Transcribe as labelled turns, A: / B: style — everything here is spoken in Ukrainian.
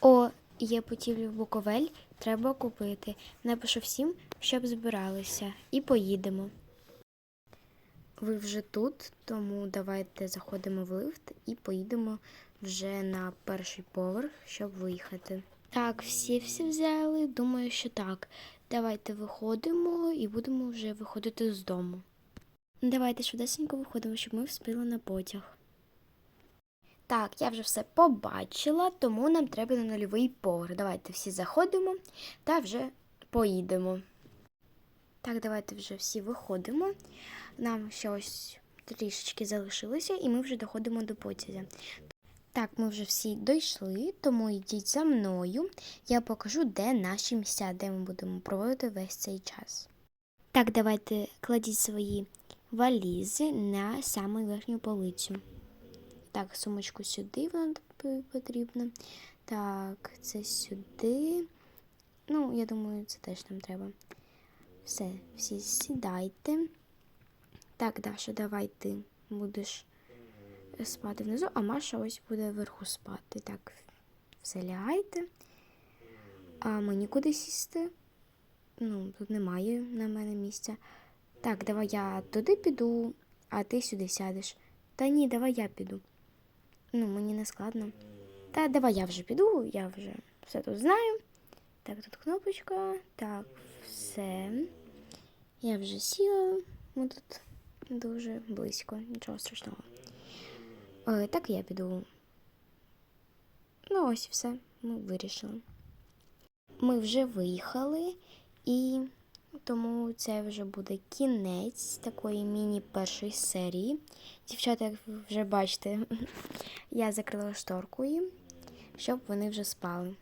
A: О, є путівлі в Буковель, треба купити. Напишу всім, щоб збиралися, і поїдемо. Ви вже тут, тому давайте заходимо в лифт і поїдемо вже на перший поверх, щоб виїхати. Так, всі всі взяли. Думаю, що так. Давайте виходимо і будемо вже виходити з дому. Давайте швидесенько виходимо, щоб ми встигли на потяг. Так, я вже все побачила, тому нам треба на нульовий поверх. Давайте всі заходимо та вже поїдемо. Так, давайте вже всі виходимо. Нам ще ось трішечки залишилося, і ми вже доходимо до потязя. Так, ми вже всі дійшли, тому йдіть за мною. Я покажу, де наші місця, де ми будемо проводити весь цей час. Так, давайте кладіть свої валізи на саму верхню полицю. Так, сумочку сюди вам п- потрібно. Так, це сюди. Ну, я думаю, це теж нам треба. Все, всі сідайте. Так, Даша, давай ти будеш спати внизу, а Маша ось буде вверху спати. Так, все лягайте. А мені куди сісти? Ну, тут немає на мене місця. Так, давай я туди піду, а ти сюди сядеш. Та ні, давай я піду. Ну, мені не складно. Та давай я вже піду, я вже все тут знаю. Так, тут кнопочка. Так, все. Я вже сіла. Ми тут дуже близько, нічого страшного. Е, так я піду. Ну, ось і все. Ми вирішили. Ми вже виїхали, і тому це вже буде кінець такої міні першої серії. Дівчата, як ви вже бачите, я закрила шторкою, щоб вони вже спали.